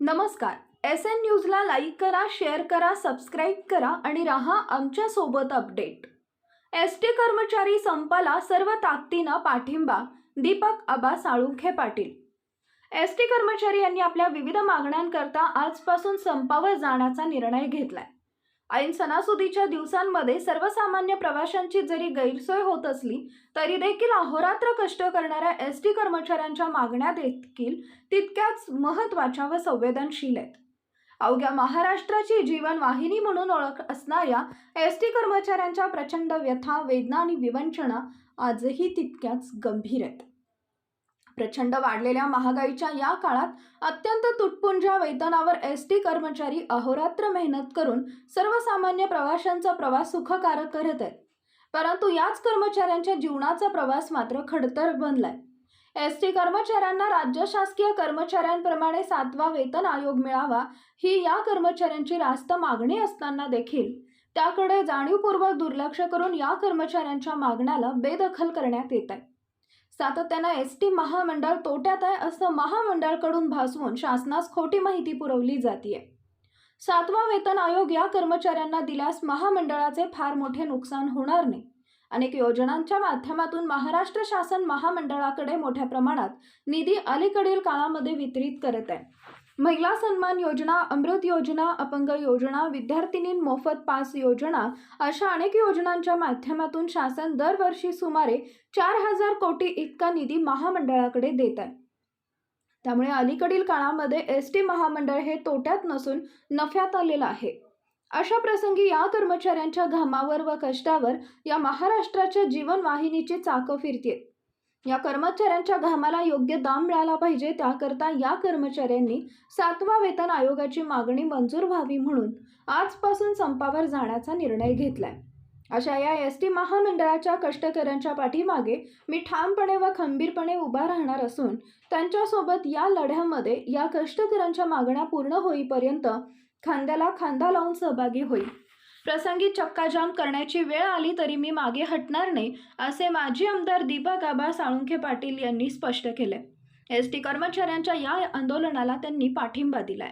नमस्कार. S N न्यूजला like करा शेअर करा सबस्क्राईब करा आणि राहा आमच्यासोबत अपडेट एस टी कर्मचारी संपाला सर्व ताकदीनं पाठिंबा दीपक आबा साळुंखे पाटील. एस टी कर्मचारी यांनी आपल्या विविध मागण्यांकरता आजपासून संपावर जाण्याचा निर्णय घेतलाय. ऐन सणासुदीच्या दिवसांमध्ये सर्वसामान्य प्रवाशांची जरी गैरसोय होत असली तरी देखील अहोरात्र कष्ट करणाऱ्या एस टी कर्मचाऱ्यांच्या मागण्या देखील तितक्याच महत्त्वाच्या व संवेदनशील आहेत. अवघ्या महाराष्ट्राची जीवन वाहिनी म्हणून ओळख असणाऱ्या एस टी कर्मचाऱ्यांच्या प्रचंड व्यथा वेदना आणि विवंचना आजही तितक्याच गंभीर आहेत. प्रचंड वाढलेल्या महागाईच्या या काळात अत्यंत तुटपुंज्या वेतनावर एस टी कर्मचारी अहोरात्र मेहनत करून सर्वसामान्य प्रवाशांचा प्रवास सुखकारक करत आहेत. परंतु याच कर्मचाऱ्यांच्या जीवनाचा प्रवास मात्र खडतर बनलाय. एस टी कर्मचाऱ्यांना राज्य शासकीय कर्मचाऱ्यांप्रमाणे सातवा वेतन आयोग मिळावा ही या कर्मचाऱ्यांची रास्त मागणी असताना देखील. त्याकडे जाणीवपूर्वक दुर्लक्ष करून या कर्मचाऱ्यांच्या मागण्याला बेदखल करण्यात येत आहे. सातत्यानं एस टी महामंडळ तोट्यात आहे असं महामंडळकडून भासवून शासनास खोटी माहिती पुरवली जाते सातवा वेतन आयोग या कर्मचाऱ्यांना दिल्यास महामंडळाचे फार मोठे नुकसान होणार नाही. अनेक योजनांच्या माध्यमातून महाराष्ट्र शासन महामंडळाकडे मोठ्या प्रमाणात निधी अलीकडील काळामध्ये वितरित करत आहे. महिला सन्मान योजना अमृत योजना अपंग योजना विद्यार्थिनी मोफत पास योजना अशा अनेक योजनांच्या माध्यमातून शासन दरवर्षी सुमारे चार हजार कोटी इतका निधी महामंडळाकडे देत आहे. त्यामुळे अलीकडील काळामध्ये एस टी महामंडळ हे तोट्यात नसून नफ्यात आलेलं आहे. अशा प्रसंगी या कर्मचाऱ्यांच्या घामावर व कष्टावर या महाराष्ट्राच्या जीवनवाहिनीची चाकं फिरतील या कर्मचाऱ्यांच्या घामाला योग्य दाम मिळाला पाहिजे त्याकरता या कर्मचाऱ्यांनी सातवा वेतन आयोगाची मागणी मंजूर व्हावी म्हणून आजपासून संपावर जाण्याचा निर्णय घेतलाय. अशा या एस टी महामंडळाच्या कष्टकऱ्यांच्या पाठीमागे मी ठामपणे व खंबीरपणे उभा राहणार असून त्यांच्यासोबत या लढ्यामध्ये या कष्टकऱ्यांच्या मागण्या पूर्ण होईपर्यंत खांद्याला खांदा लावून सहभागी होईल. प्रसंगी चक्काजाम करण्याची वेळ आली तरी मी मागे हटणार नाही असे माजी आमदार दीपक आबा साळुंखे पाटील यांनी स्पष्ट केले. एस टी कर्मचाऱ्यांच्या या आंदोलनाला त्यांनी पाठिंबा दिलाय.